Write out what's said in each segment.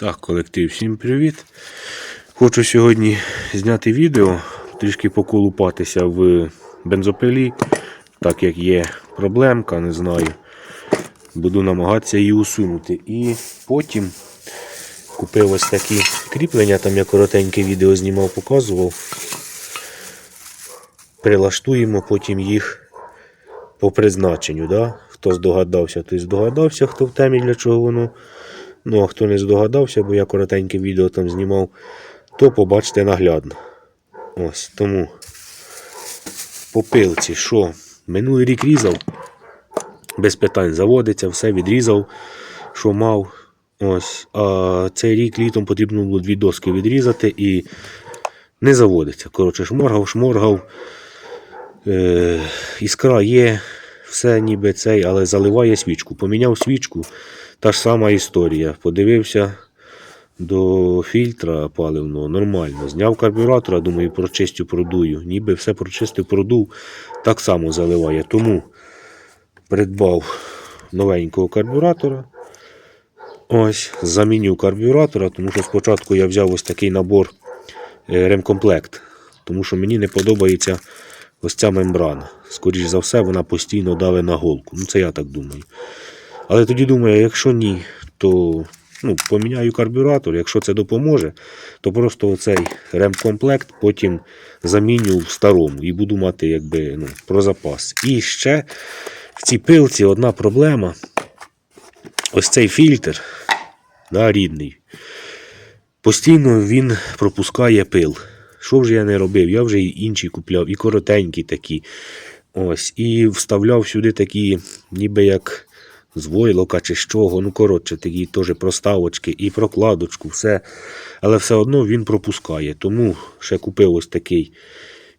Так, колектив, всім привіт. Хочу сьогодні зняти відео, трішки поколупатися в бензопилі, так як є проблемка, не знаю. Буду намагатися її усунути. І потім купив ось такі кріплення, там я коротеньке відео знімав, показував. Прилаштуємо потім їх по призначенню. Да? Хто здогадався, той здогадався, хто в темі для чого воно. Ну, а хто не здогадався, бо я коротеньке відео там знімав, то побачите наглядно. Ось тому по пилці, що минулий рік різав, без питань заводиться, все відрізав, що мав. Ось. А цей рік літом потрібно було дві доски відрізати і не заводиться. Коротше, шморгав, шморгав. Е, іскра є, все ніби цей, але заливає свічку. Поміняв свічку, та ж сама історія. Подивився до фільтра паливного, нормально. Зняв карбюратора, думаю, прочистю, продую. Ніби все прочистив, продув, так само заливає. Тому придбав новенького карбюратора. Ось, заміню карбюратора, тому що спочатку я взяв ось такий набор е, ремкомплект, тому що мені не подобається ось ця мембрана. Скоріше за все, вона постійно давить на голку. Ну, це я так думаю. Але тоді думаю, якщо ні, то ну, поміняю карбюратор. Якщо це допоможе, то просто оцей ремкомплект потім заміню в старому і буду мати якби, ну, про запас. І ще в цій пилці одна проблема. Ось цей фільтр да, рідний. Постійно він пропускає пил. Що вже я не робив? Я вже і інші купляв, і коротенькі такі. Ось, І вставляв сюди такі, ніби як з войлока чи з чого. Ну, коротше, такі теж проставочки і прокладочку, все. Але все одно він пропускає. Тому ще купив ось такий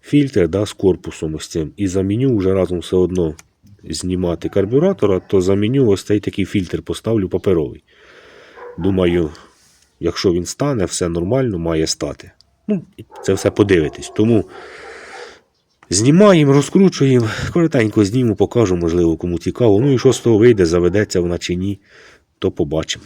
фільтр да, з корпусом ось цим. І заміню вже разом все одно знімати карбюратора, то заміню ось цей такий фільтр, поставлю паперовий. Думаю, якщо він стане, все нормально має стати. Ну, це все подивитись. Тому знімаємо, розкручуємо, коротенько зніму, покажу, можливо, кому цікаво. Ну і що з того вийде, заведеться вона чи ні, то побачимо.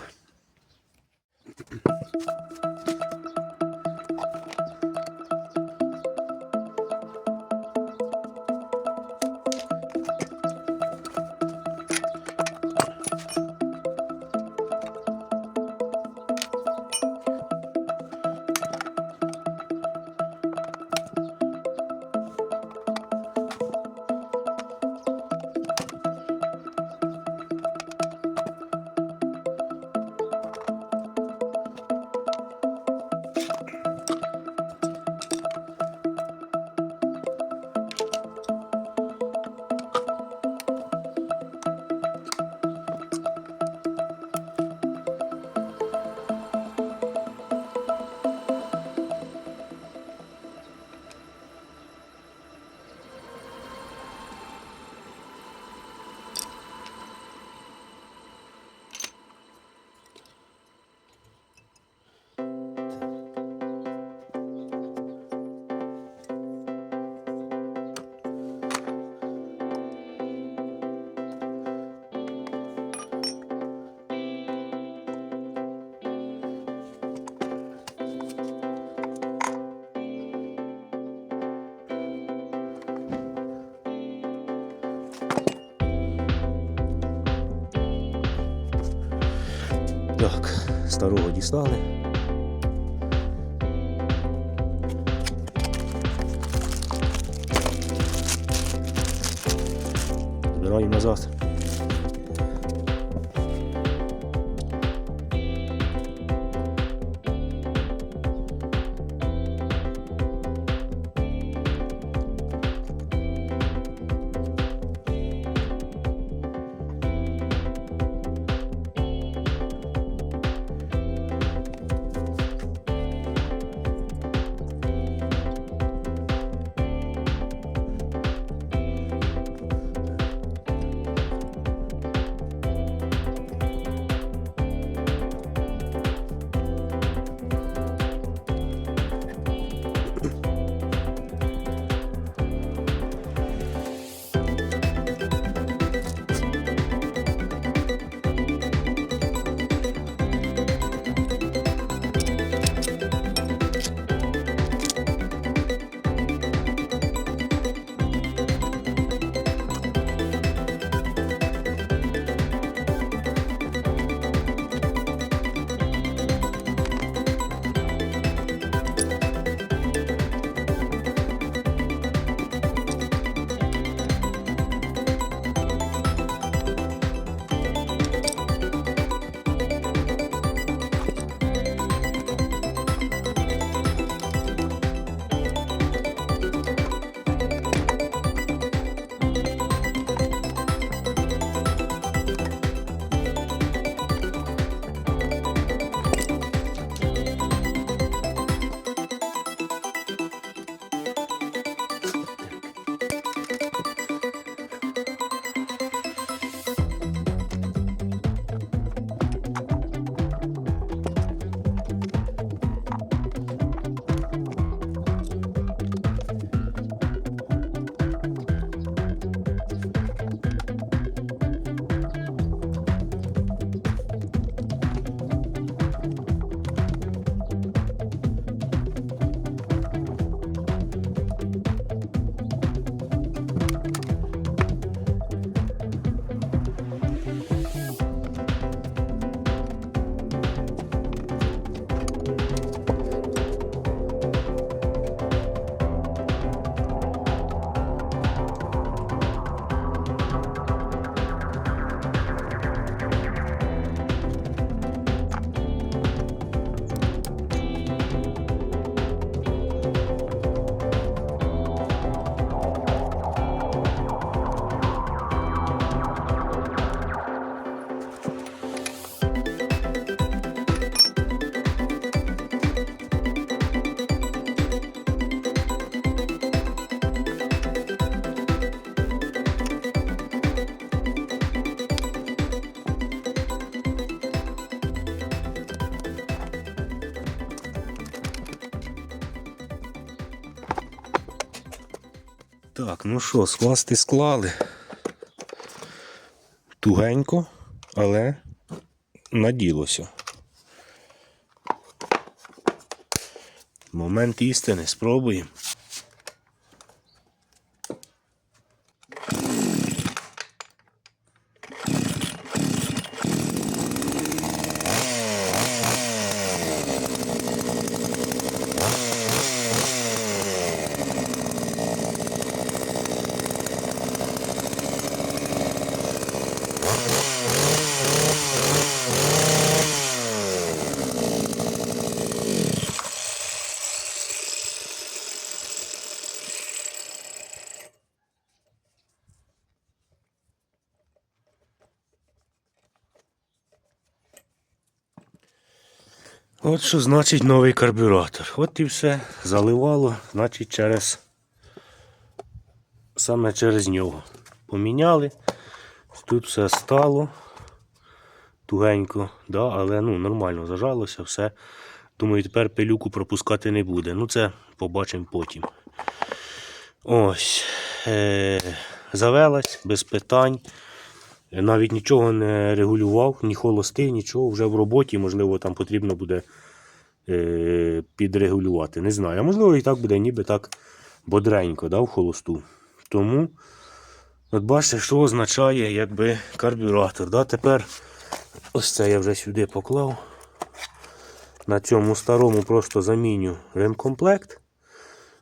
Так, старого дістали. Збираємо назад. Так, ну що, скласти склали. Тугенько, але наділося. Момент істини, спробуємо. От що значить новий карбюратор. От і все. Заливало, значить, через саме через нього. Поміняли. Тут все стало тугенько, да, але ну, нормально зажалося, все. Думаю, тепер пилюку пропускати не буде. Ну, це побачимо потім. Ось. Е- завелась без питань. Навіть нічого не регулював, ні холостий, нічого. Вже в роботі, можливо, там потрібно буде е, підрегулювати. Не знаю. А можливо, і так буде, ніби так бодренько, да, в холосту. Тому, от бачите, що означає якби карбюратор. Да? Тепер ось це я вже сюди поклав. На цьому старому просто заміню ремкомплект.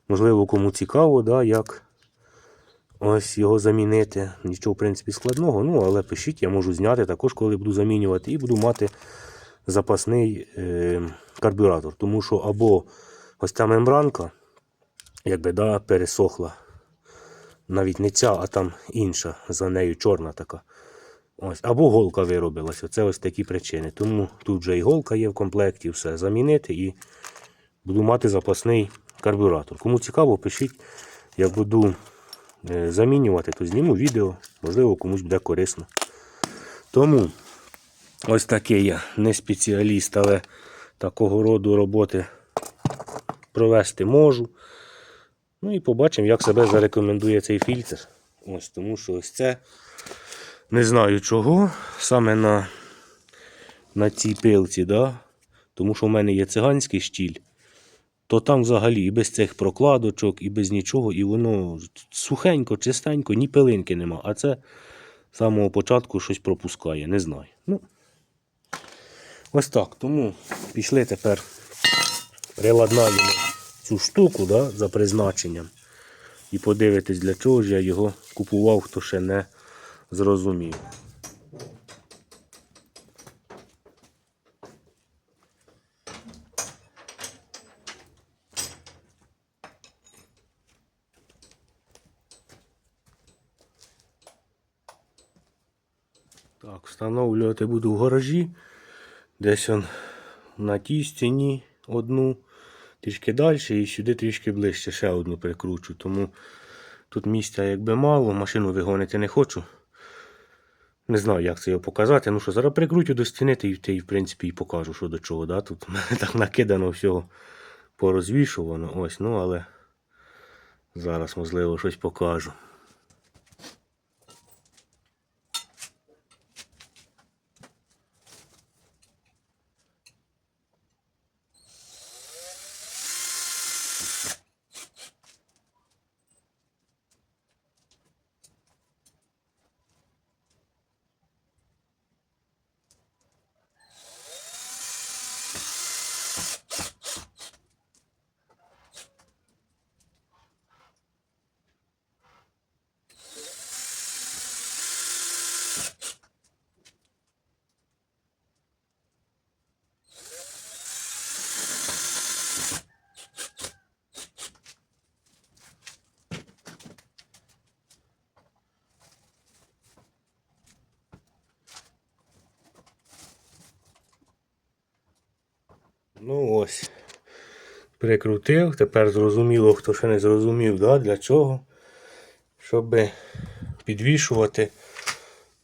Можливо, кому цікаво, да, як ось його замінити. Нічого, в принципі, складного. Ну, але пишіть, я можу зняти також, коли буду замінювати, і буду мати запасний е, карбюратор. Тому що або ось ця мембранка, якби да, пересохла. Навіть не ця, а там інша, за нею чорна така. Ось, або голка виробилася. Це ось такі причини. Тому тут вже і голка є в комплекті, все замінити і буду мати запасний карбюратор. Кому цікаво, пишіть, я буду замінювати, то зніму відео, можливо, комусь буде корисно. Тому ось такий я не спеціаліст, але такого роду роботи провести можу. Ну і побачимо, як себе зарекомендує цей фільтр. Ось, тому що ось це не знаю чого. Саме на, на цій пилці, да? тому що в мене є циганський штіль, то там взагалі і без цих прокладочок, і без нічого, і воно сухенько, чистенько, ні пилинки нема. А це з самого початку щось пропускає, не знаю. Ну, ось так. Тому пішли тепер приладнаємо цю штуку да, за призначенням. І подивитись, для чого ж я його купував, хто ще не зрозумів. Так, встановлювати буду в гаражі. Десь он на тій стіні одну, трішки далі і сюди трішки ближче ще одну прикручу. Тому тут місця якби мало, машину вигонити не хочу. Не знаю, як це його показати. Ну що, зараз прикрутю до стіни та й, в принципі і покажу, що до чого. Да? Тут так накидано всього порозвішувано. Ось, ну але зараз, можливо, щось покажу. Ну ось. Прикрутив. Тепер зрозуміло, хто ще не зрозумів, да, для чого. Щоб підвішувати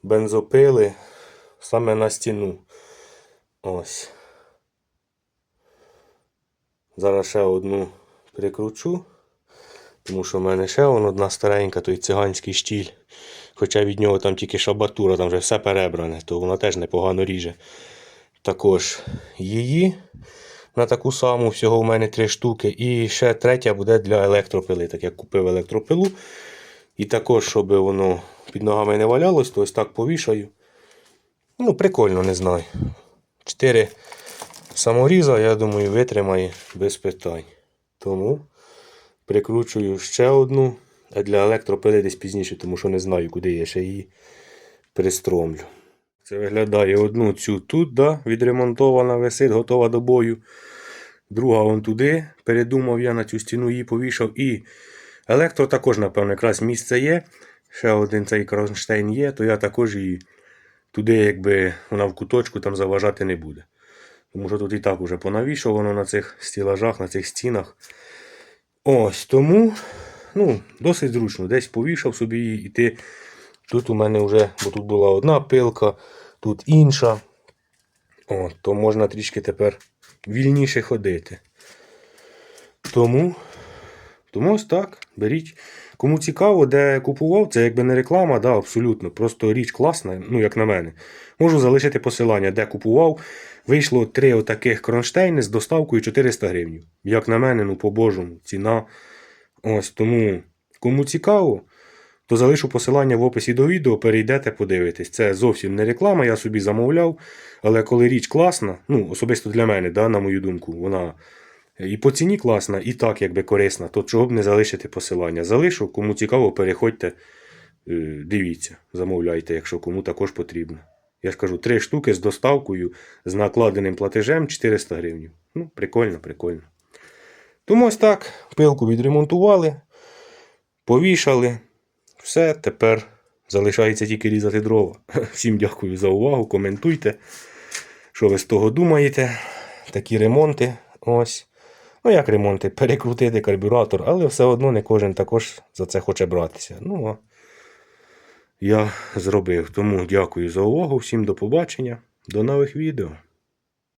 бензопили саме на стіну. Ось. Зараз ще одну прикручу. Тому що в мене ще одна старенька, той циганський штіль. Хоча від нього там тільки шабатура, там вже все перебране, то вона теж непогано ріже. Також її на таку саму, всього в мене три штуки. І ще третя буде для електропили. Так як купив електропилу. І також, щоб воно під ногами не валялось, то ось так повішаю. Ну, прикольно, не знаю. Чотири саморіза, я думаю, витримає без питань. Тому прикручую ще одну, а для електропили десь пізніше, тому що не знаю, куди я ще її пристромлю. Це виглядає одну цю тут, да, відремонтована, висить, готова до бою. Друга вон туди. Передумав я на цю стіну її повішав. І електро також, напевно, якраз місце є. Ще один цей кронштейн є, то я також її туди, якби вона в куточку там заважати не буде. Тому що тут і так уже понавішувано на цих стілажах, на цих стінах. Ось тому, ну, досить зручно. Десь повішав собі її, і ти. Тут у мене вже, бо тут була одна пилка, тут інша. О, то можна трішки тепер вільніше ходити. Тому, тому ось так, беріть. Кому цікаво, де купував, це якби не реклама, да, абсолютно. Просто річ класна, ну як на мене. Можу залишити посилання, де купував. Вийшло три отаких кронштейни з доставкою 400 гривень. Як на мене, ну по-божому, ціна. Ось тому, кому цікаво, то залишу посилання в описі до відео, перейдете, подивитесь. Це зовсім не реклама, я собі замовляв. Але коли річ класна, ну, особисто для мене, да, на мою думку, вона і по ціні класна, і так якби корисна, то чого б не залишити посилання. Залишу, кому цікаво, переходьте, е, дивіться, замовляйте, якщо кому також потрібно. Я ж кажу, три штуки з доставкою, з накладеним платежем 400 гривень. Ну, прикольно, прикольно. Тому ось так, пилку відремонтували, повішали. Все, тепер залишається тільки різати дрова. Всім дякую за увагу. Коментуйте, що ви з того думаєте. Такі ремонти. Ось. Ну, як ремонти? Перекрутити карбюратор, але все одно не кожен також за це хоче братися. Ну, а я зробив. Тому дякую за увагу. Всім до побачення. До нових відео.